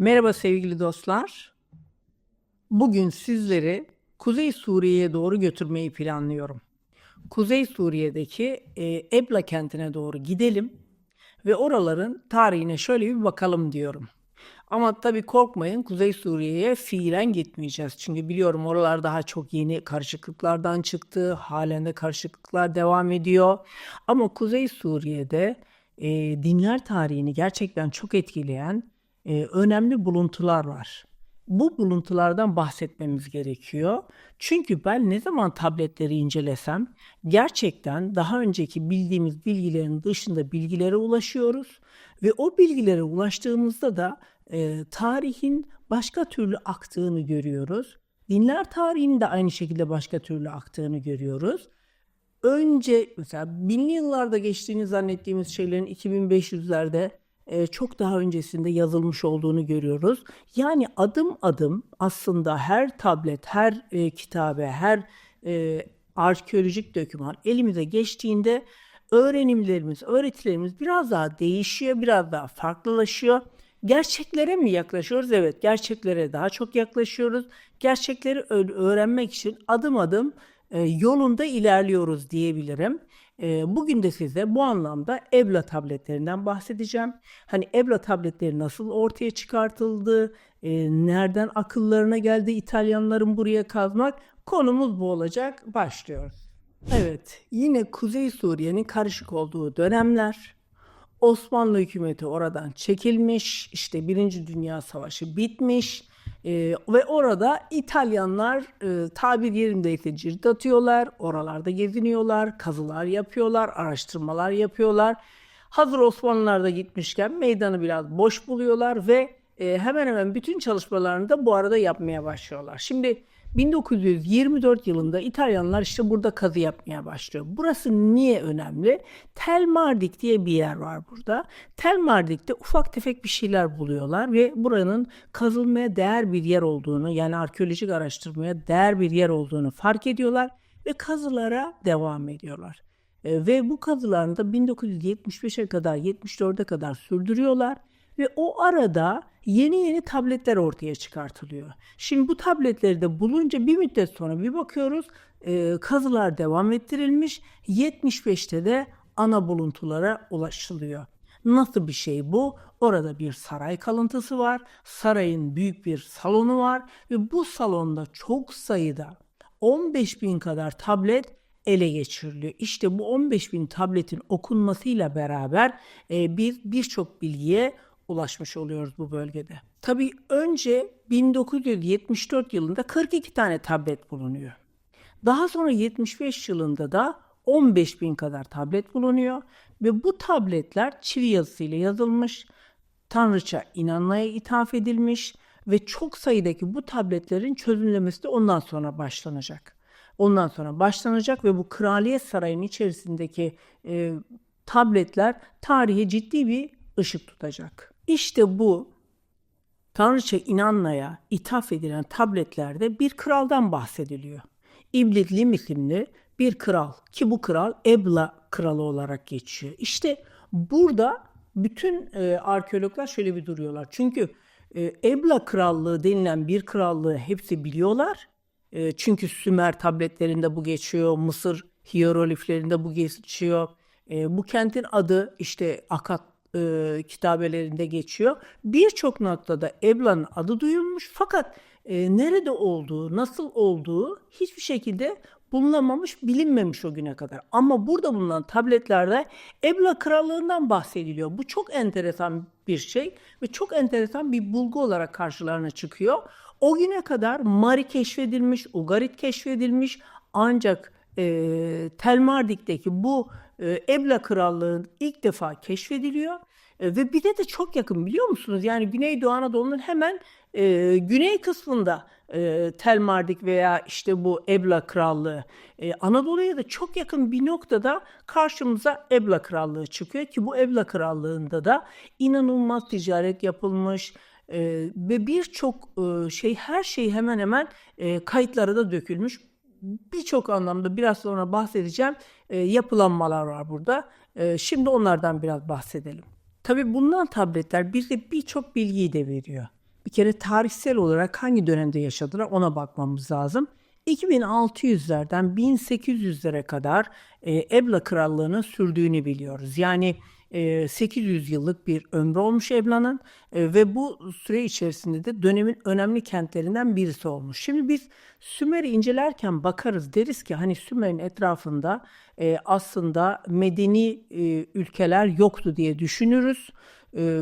Merhaba sevgili dostlar. Bugün sizleri Kuzey Suriye'ye doğru götürmeyi planlıyorum. Kuzey Suriye'deki e, Ebla kentine doğru gidelim ve oraların tarihine şöyle bir bakalım diyorum. Ama tabii korkmayın Kuzey Suriye'ye fiilen gitmeyeceğiz. Çünkü biliyorum oralar daha çok yeni karışıklıklardan çıktı. Halen de karışıklıklar devam ediyor. Ama Kuzey Suriye'de e, dinler tarihini gerçekten çok etkileyen e, önemli buluntular var. Bu buluntulardan bahsetmemiz gerekiyor. Çünkü ben ne zaman tabletleri incelesem gerçekten daha önceki bildiğimiz bilgilerin dışında bilgilere ulaşıyoruz ve o bilgilere ulaştığımızda da e, tarihin başka türlü aktığını görüyoruz. Dinler tarihinin de aynı şekilde başka türlü aktığını görüyoruz. Önce mesela binli yıllarda geçtiğini zannettiğimiz şeylerin 2500'lerde e, çok daha öncesinde yazılmış olduğunu görüyoruz. Yani adım adım aslında her tablet, her e, kitabe, her e, arkeolojik doküman elimize geçtiğinde öğrenimlerimiz, öğretilerimiz biraz daha değişiyor, biraz daha farklılaşıyor. Gerçeklere mi yaklaşıyoruz? Evet, gerçeklere daha çok yaklaşıyoruz. Gerçekleri öğrenmek için adım adım e, yolunda ilerliyoruz diyebilirim. E, bugün de size bu anlamda Ebla tabletlerinden bahsedeceğim. Hani Ebla tabletleri nasıl ortaya çıkartıldı, e, nereden akıllarına geldi İtalyanların buraya kazmak konumuz bu olacak. Başlıyoruz. Evet, yine Kuzey Suriye'nin karışık olduğu dönemler. Osmanlı hükümeti oradan çekilmiş, işte Birinci Dünya Savaşı bitmiş e, ve orada İtalyanlar e, tabir yerindeyse cirit atıyorlar, oralarda geziniyorlar, kazılar yapıyorlar, araştırmalar yapıyorlar. Hazır Osmanlılar da gitmişken meydanı biraz boş buluyorlar ve e, hemen hemen bütün çalışmalarını da bu arada yapmaya başlıyorlar. Şimdi 1924 yılında İtalyanlar işte burada kazı yapmaya başlıyor. Burası niye önemli? Tel Mardik diye bir yer var burada. Tel Mardik'te ufak tefek bir şeyler buluyorlar ve buranın kazılmaya değer bir yer olduğunu yani arkeolojik araştırmaya değer bir yer olduğunu fark ediyorlar ve kazılara devam ediyorlar. E, ve bu kazılarını da 1975'e kadar 74'e kadar sürdürüyorlar ve o arada yeni yeni tabletler ortaya çıkartılıyor. Şimdi bu tabletleri de bulunca bir müddet sonra bir bakıyoruz e, kazılar devam ettirilmiş 75'te de ana buluntulara ulaşılıyor. Nasıl bir şey bu? Orada bir saray kalıntısı var. Sarayın büyük bir salonu var ve bu salonda çok sayıda 15 bin kadar tablet ele geçiriliyor. İşte bu 15 bin tabletin okunmasıyla beraber e, bir birçok bilgiye ulaşmış oluyoruz bu bölgede. Tabii önce 1974 yılında 42 tane tablet bulunuyor. Daha sonra 75 yılında da 15 bin kadar tablet bulunuyor ve bu tabletler çivi yazısıyla yazılmış, Tanrıça inanmaya ithaf edilmiş ve çok sayıdaki bu tabletlerin çözümlemesi de ondan sonra başlanacak. Ondan sonra başlanacak ve bu kraliyet sarayının içerisindeki e, tabletler tarihe ciddi bir ışık tutacak. İşte bu Tanrıça inanmaya ithaf edilen tabletlerde bir kraldan bahsediliyor. İblit isimli bir kral ki bu kral Ebla kralı olarak geçiyor. İşte burada bütün e, arkeologlar şöyle bir duruyorlar. Çünkü e, Ebla krallığı denilen bir krallığı hepsi biliyorlar. E, çünkü Sümer tabletlerinde bu geçiyor, Mısır hierogliflerinde bu geçiyor. E, bu kentin adı işte Akat e, kitabelerinde geçiyor. Birçok noktada Ebla'nın adı duyulmuş fakat e, nerede olduğu, nasıl olduğu hiçbir şekilde bulunamamış, bilinmemiş o güne kadar. Ama burada bulunan tabletlerde Ebla krallığından bahsediliyor. Bu çok enteresan bir şey ve çok enteresan bir bulgu olarak karşılarına çıkıyor. O güne kadar Mari keşfedilmiş, Ugarit keşfedilmiş ancak e, Telmardik'teki bu e, Ebla Krallığı ilk defa keşfediliyor. E, ve bir de de çok yakın biliyor musunuz? Yani Güneydoğu Anadolu'nun hemen e, güney kısmında e, Telmardik veya işte bu Ebla Krallığı. E, Anadolu'ya da çok yakın bir noktada karşımıza Ebla Krallığı çıkıyor ki bu Ebla Krallığı'nda da inanılmaz ticaret yapılmış, e, ve birçok e, şey her şey hemen hemen e, kayıtlara da dökülmüş birçok anlamda biraz sonra bahsedeceğim e, yapılanmalar var burada. E, şimdi onlardan biraz bahsedelim. Tabii bundan tabletler bize birçok bilgiyi de veriyor. bir kere tarihsel olarak hangi dönemde yaşadılar ona bakmamız lazım. 2600'lerden 1800'lere kadar e, Ebla Krallığı'nın sürdüğünü biliyoruz. Yani 800 yıllık bir ömrü olmuş Ebla'nın ve bu süre içerisinde de dönemin önemli kentlerinden birisi olmuş. Şimdi biz Sümer'i incelerken bakarız deriz ki hani Sümer'in etrafında aslında medeni ülkeler yoktu diye düşünürüz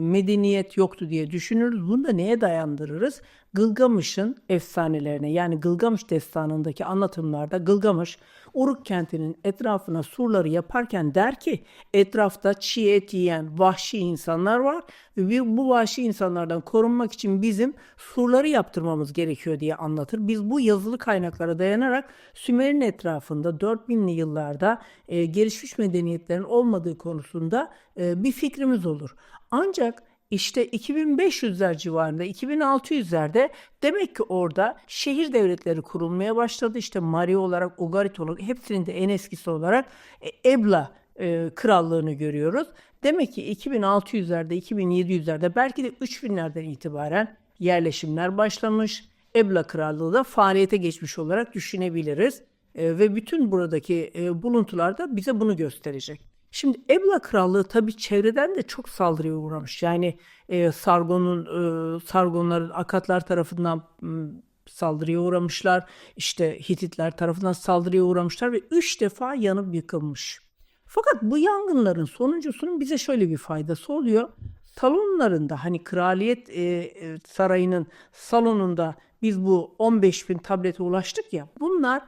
medeniyet yoktu diye düşünürüz. Bunu da neye dayandırırız? Gılgamış'ın efsanelerine yani Gılgamış destanındaki anlatımlarda Gılgamış Uruk kentinin etrafına surları yaparken der ki etrafta çiğ et yiyen vahşi insanlar var ve bu vahşi insanlardan korunmak için bizim surları yaptırmamız gerekiyor diye anlatır. Biz bu yazılı kaynaklara dayanarak Sümer'in etrafında 4000'li yıllarda e, gelişmiş medeniyetlerin olmadığı konusunda e, bir fikrimiz olur. Ancak işte 2500'ler civarında, 2600'lerde demek ki orada şehir devletleri kurulmaya başladı. İşte Mari olarak, Ugarit olarak, hepsinin de en eskisi olarak e, Ebla e, krallığını görüyoruz. Demek ki 2600'lerde, 2700'lerde belki de 3000'lerden itibaren yerleşimler başlamış. Ebla krallığı da faaliyete geçmiş olarak düşünebiliriz. E, ve bütün buradaki e, buluntular da bize bunu gösterecek. Şimdi Ebla Krallığı tabii çevreden de çok saldırıya uğramış. Yani e, Sargon'un e, Sargonların Akatlar tarafından saldırıya uğramışlar. İşte Hititler tarafından saldırıya uğramışlar ve üç defa yanıp yıkılmış. Fakat bu yangınların sonuncusunun bize şöyle bir faydası oluyor. Salonlarında hani kraliyet e, e, sarayının salonunda biz bu 15 bin tablete ulaştık ya bunlar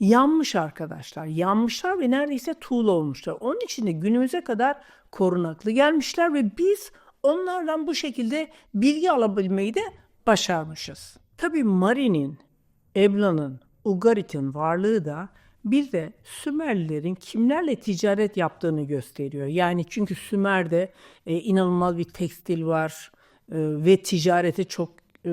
yanmış arkadaşlar. Yanmışlar ve neredeyse tuğla olmuşlar. Onun için de günümüze kadar korunaklı gelmişler ve biz onlardan bu şekilde bilgi alabilmeyi de başarmışız. Tabii Mari'nin, Ebla'nın, Ugarit'in varlığı da bir de Sümerlilerin kimlerle ticaret yaptığını gösteriyor. Yani çünkü Sümer'de e, inanılmaz bir tekstil var e, ve ticarete çok e,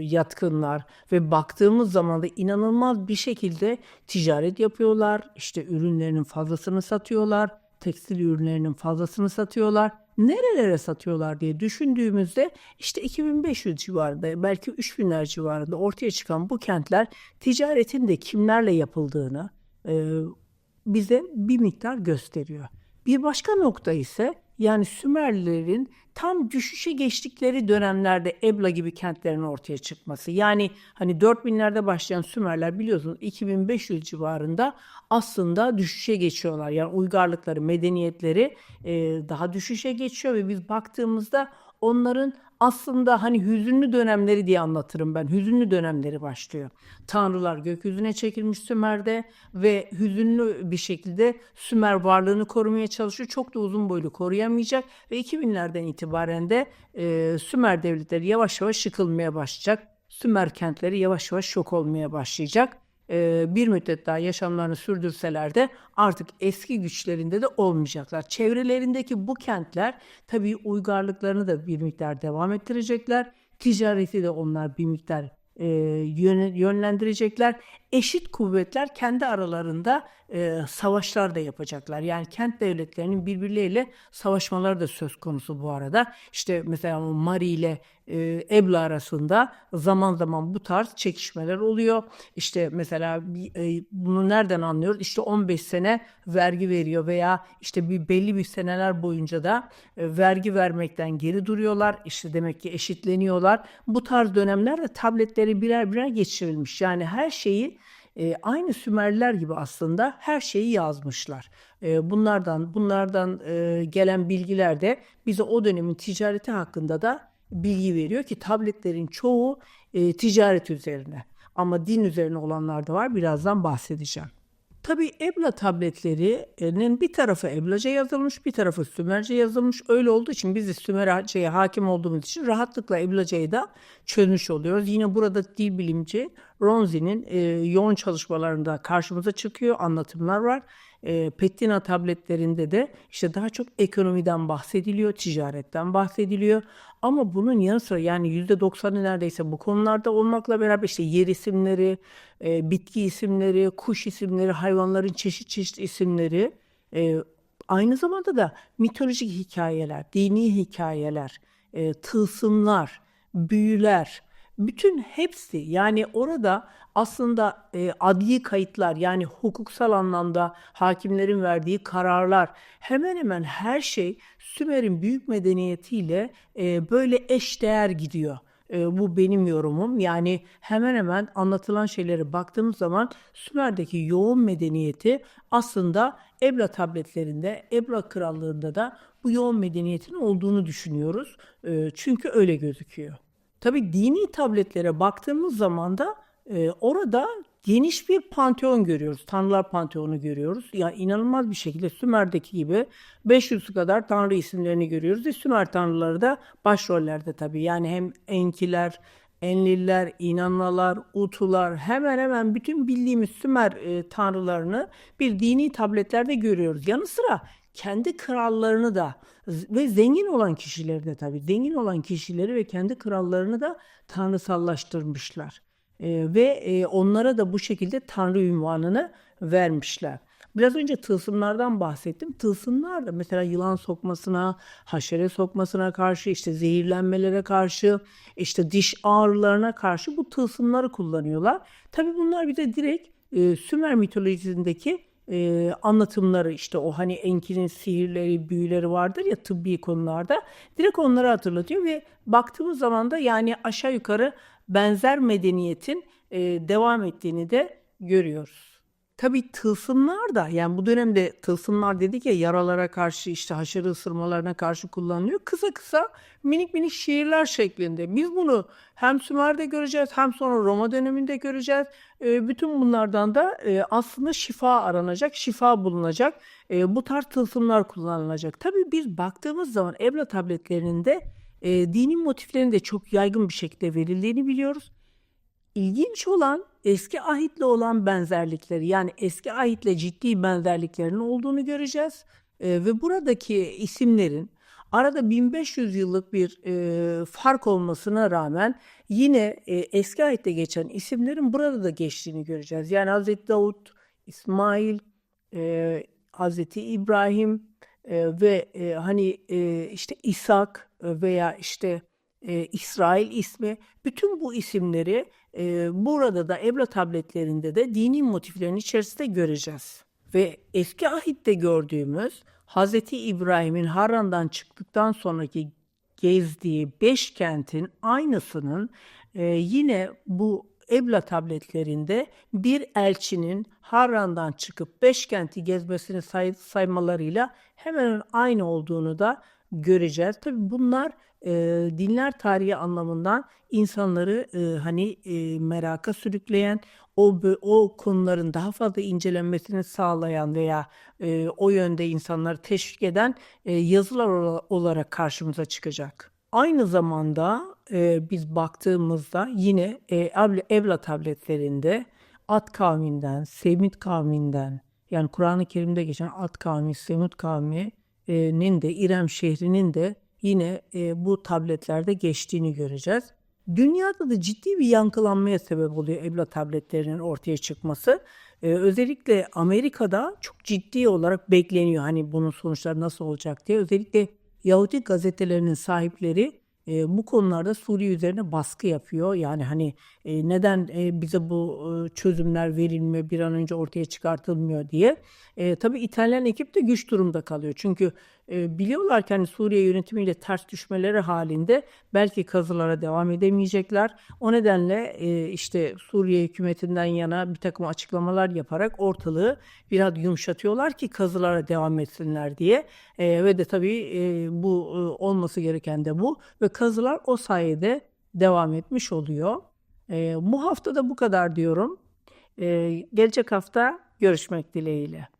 yatkınlar ve baktığımız zaman da inanılmaz bir şekilde ticaret yapıyorlar. İşte ürünlerinin fazlasını satıyorlar. Tekstil ürünlerinin fazlasını satıyorlar. Nerelere satıyorlar diye düşündüğümüzde işte 2500 civarında belki 3000'ler civarında ortaya çıkan bu kentler ticaretin de kimlerle yapıldığını e, bize bir miktar gösteriyor. Bir başka nokta ise yani Sümerlilerin tam düşüşe geçtikleri dönemlerde Ebla gibi kentlerin ortaya çıkması. Yani hani 4000'lerde başlayan Sümerler biliyorsunuz 2500 civarında aslında düşüşe geçiyorlar. Yani uygarlıkları, medeniyetleri e, daha düşüşe geçiyor ve biz baktığımızda onların aslında hani hüzünlü dönemleri diye anlatırım ben. Hüzünlü dönemleri başlıyor. Tanrılar gökyüzüne çekilmiş Sümer'de ve hüzünlü bir şekilde Sümer varlığını korumaya çalışıyor. Çok da uzun boylu koruyamayacak ve 2000'lerden itibaren de e, Sümer devletleri yavaş yavaş yıkılmaya başlayacak. Sümer kentleri yavaş yavaş yok olmaya başlayacak e, bir müddet daha yaşamlarını sürdürseler de artık eski güçlerinde de olmayacaklar. Çevrelerindeki bu kentler tabii uygarlıklarını da bir miktar devam ettirecekler. Ticareti de onlar bir miktar e, yönlendirecekler. Eşit kuvvetler kendi aralarında e, savaşlar da yapacaklar. Yani kent devletlerinin birbirleriyle savaşmaları da söz konusu bu arada. İşte mesela Mari ile e, Ebla arasında zaman zaman bu tarz çekişmeler oluyor. İşte mesela e, bunu nereden anlıyoruz? İşte 15 sene vergi veriyor veya işte bir belli bir seneler boyunca da e, vergi vermekten geri duruyorlar. İşte demek ki eşitleniyorlar. Bu tarz dönemlerde tabletleri birer birer geçirilmiş. Yani her şeyi e, aynı Sümerliler gibi aslında her şeyi yazmışlar. E, bunlardan bunlardan e, gelen bilgiler de bize o dönemin ticareti hakkında da bilgi veriyor ki tabletlerin çoğu e, ticaret üzerine. Ama din üzerine olanlar da var. Birazdan bahsedeceğim. Tabii Ebla tabletlerinin bir tarafı Eblaca yazılmış, bir tarafı Sümerce yazılmış. Öyle olduğu için biz de Sümerce'ye hakim olduğumuz için rahatlıkla Eblaca'yı da çözmüş oluyoruz. Yine burada dil bilimci Ronzi'nin e, yoğun çalışmalarında karşımıza çıkıyor, anlatımlar var. E, Pettina tabletlerinde de işte daha çok ekonomiden bahsediliyor, ticaretten bahsediliyor. Ama bunun yanı sıra yani %90'ı neredeyse bu konularda olmakla beraber işte yer isimleri, e, bitki isimleri, kuş isimleri, hayvanların çeşit çeşit isimleri e, aynı zamanda da mitolojik hikayeler, dini hikayeler, e, tılsımlar, büyüler, bütün hepsi yani orada aslında e, adli kayıtlar yani hukuksal anlamda hakimlerin verdiği kararlar hemen hemen her şey Sümer'in büyük medeniyetiyle e, böyle eşdeğer gidiyor. E, bu benim yorumum. Yani hemen hemen anlatılan şeylere baktığımız zaman Sümer'deki yoğun medeniyeti aslında Ebla tabletlerinde, Ebla krallığında da bu yoğun medeniyetin olduğunu düşünüyoruz. E, çünkü öyle gözüküyor. Tabii dini tabletlere baktığımız zaman da e, orada geniş bir panteon görüyoruz. Tanrılar panteonu görüyoruz. Ya yani inanılmaz bir şekilde Sümer'deki gibi 500 kadar tanrı isimlerini görüyoruz. Ve Sümer tanrıları da başrollerde tabii. Yani hem Enkiler, Enliller, İnanlalar, Utular hemen hemen bütün bildiğimiz Sümer e, tanrılarını bir dini tabletlerde görüyoruz. Yanı sıra kendi krallarını da ve zengin olan kişileri de tabii zengin olan kişileri ve kendi krallarını da tanrısallaştırmışlar. E, ve e, onlara da bu şekilde tanrı ünvanını vermişler. Biraz önce tılsımlardan bahsettim. Tılsımlar da mesela yılan sokmasına, haşere sokmasına karşı, işte zehirlenmelere karşı, işte diş ağrılarına karşı bu tılsımları kullanıyorlar. Tabii bunlar bir de direkt e, Sümer mitolojisindeki e, anlatımları işte o hani Enki'nin sihirleri, büyüleri vardır ya tıbbi konularda direkt onları hatırlatıyor ve baktığımız zaman da yani aşağı yukarı benzer medeniyetin e, devam ettiğini de görüyoruz. Tabii tılsımlar da yani bu dönemde tılsımlar dedik ya yaralara karşı işte haşere ısırmalarına karşı kullanılıyor. Kısa kısa minik minik şiirler şeklinde. Biz bunu hem Sümer'de göreceğiz hem sonra Roma döneminde göreceğiz. E, bütün bunlardan da e, aslında şifa aranacak, şifa bulunacak. E, bu tarz tılsımlar kullanılacak. Tabii biz baktığımız zaman Ebla tabletlerinde e, dini motiflerin de çok yaygın bir şekilde verildiğini biliyoruz. İlginç olan eski ahitle olan benzerlikleri yani eski ahitle ciddi benzerliklerin olduğunu göreceğiz. E, ve buradaki isimlerin arada 1500 yıllık bir e, fark olmasına rağmen yine e, eski ahitte geçen isimlerin burada da geçtiğini göreceğiz. Yani Hazreti Davut, İsmail, e, Hazreti İbrahim e, ve e, hani e, işte İshak veya işte e, İsrail ismi bütün bu isimleri e, burada da Ebla tabletlerinde de dini motiflerin içerisinde göreceğiz. Ve eski ahitte gördüğümüz Hz. İbrahim'in Haran'dan çıktıktan sonraki gezdiği beş kentin aynısının e, yine bu Ebla tabletlerinde bir elçinin Harran'dan çıkıp beş kenti gezmesini say saymalarıyla hemen aynı olduğunu da göreceğiz. Tabi bunlar e, dinler tarihi anlamından insanları e, hani e, meraka sürükleyen, o o konuların daha fazla incelenmesini sağlayan veya e, o yönde insanları teşvik eden e, yazılar olarak karşımıza çıkacak. Aynı zamanda e, biz baktığımızda yine e, Evla tabletlerinde At kavminden, Semit kavminden yani Kur'an-ı Kerim'de geçen At kavmi, Semit kavminin de İrem şehrinin de yine e, bu tabletlerde geçtiğini göreceğiz. Dünyada da ciddi bir yankılanmaya sebep oluyor Ebla tabletlerinin ortaya çıkması. Ee, özellikle Amerika'da çok ciddi olarak bekleniyor hani bunun sonuçları nasıl olacak diye. Özellikle Yahudi gazetelerinin sahipleri e, bu konularda Suriye üzerine baskı yapıyor. Yani hani e, neden e, bize bu e, çözümler verilmiyor, bir an önce ortaya çıkartılmıyor diye. E, tabii İtalyan ekip de güç durumda kalıyor. Çünkü e, biliyorlar ki hani Suriye yönetimiyle ters düşmeleri halinde belki kazılara devam edemeyecekler. O nedenle e, işte Suriye hükümetinden yana bir takım açıklamalar yaparak ortalığı biraz yumuşatıyorlar ki kazılara devam etsinler diye. E, ve de tabii e, bu e, olması gereken de bu ve kazılar o sayede devam etmiş oluyor. E, bu hafta da bu kadar diyorum. E, gelecek hafta görüşmek dileğiyle.